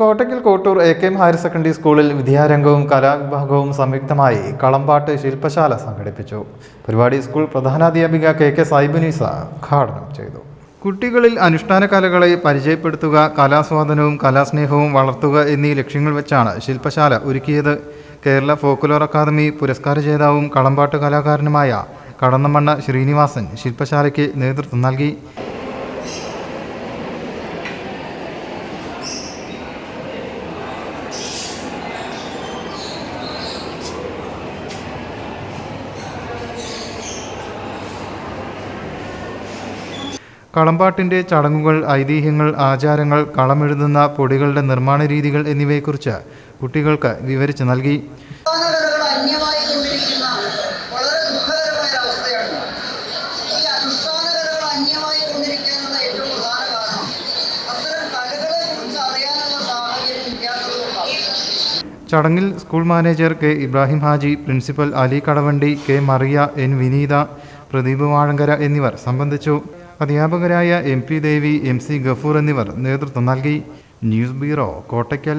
Kottakkal Kottoor A K M higher secondary സ്കൂളിൽ വിദ്യാരംഗവും കലാവിഭാഗവും സംയുക്തമായി കളമ്പാട്ട് ശില്പശാല സംഘടിപ്പിച്ചു. പരിപാടി സ്കൂൾ പ്രധാനാധ്യാപിക കെ കെ സായിബുനീസ ഉദ്ഘാടനം ചെയ്തു. കുട്ടികളിൽ അനുഷ്ഠാന കലകളെ പരിചയപ്പെടുത്തുക കലാസ്വാദനവും കലാസ്നേഹവും വളർത്തുക എന്നീ ലക്ഷ്യങ്ങൾ വെച്ചാണ് ശില്പശാല ഒരുക്കിയത്. കേരള ഫോക്കുലോർ അക്കാദമി പുരസ്കാര ജേതാവും കളമ്പാട്ട് കലാകാരനുമായ കടന്നമണ്ണ ശ്രീനിവാസൻ ശില്പശാലയ്ക്ക് നേതൃത്വം നൽകി. കളമ്പാട്ടിന്റെ ചടങ്ങുകൾ ഐതിഹ്യങ്ങൾ ആചാരങ്ങൾ കളമെഴുതുന്ന പൊടികളുടെ നിർമ്മാണ രീതികൾ എന്നിവയെക്കുറിച്ച് കുട്ടികൾക്ക് വിവരിച്ചു നൽകി. ചടങ്ങിൽ school manager K Ibrahim Haji principal Ali Kadavandi K Mariya N Vineetha Pradeep Vazhankara എന്നിവർ സംബന്ധിച്ചു. അധ്യാപകരായ M P Devi M C Gafoor എന്നിവർ നേതൃത്വം നൽകി. News bureau Kottakkal.